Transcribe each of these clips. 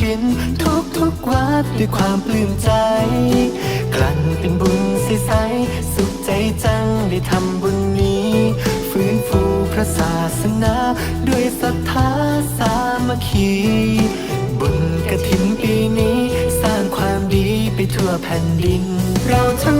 ถิน ทุกทุกวัดด้วยความปลื้มใจ กลั่นเป็นบุญใสๆสุขใจจังได้ทำบุญนี้ ฟื้นฟูพระศาสนา ด้วยศรัทธาสามัคคี บุญกระถินปีนี้ สร้างความดีไปทั่วแผ่นดิน เราทั้ง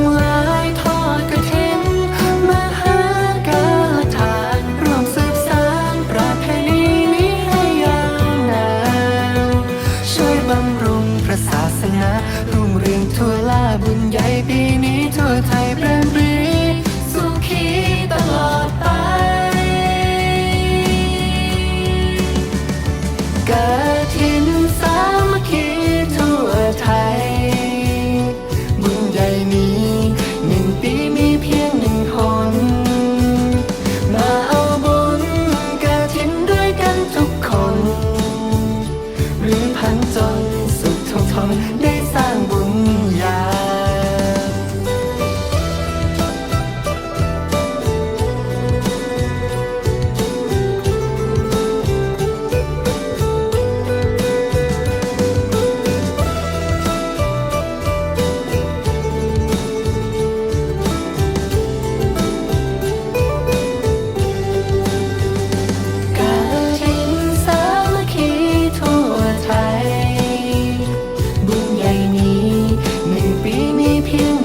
第三步 you.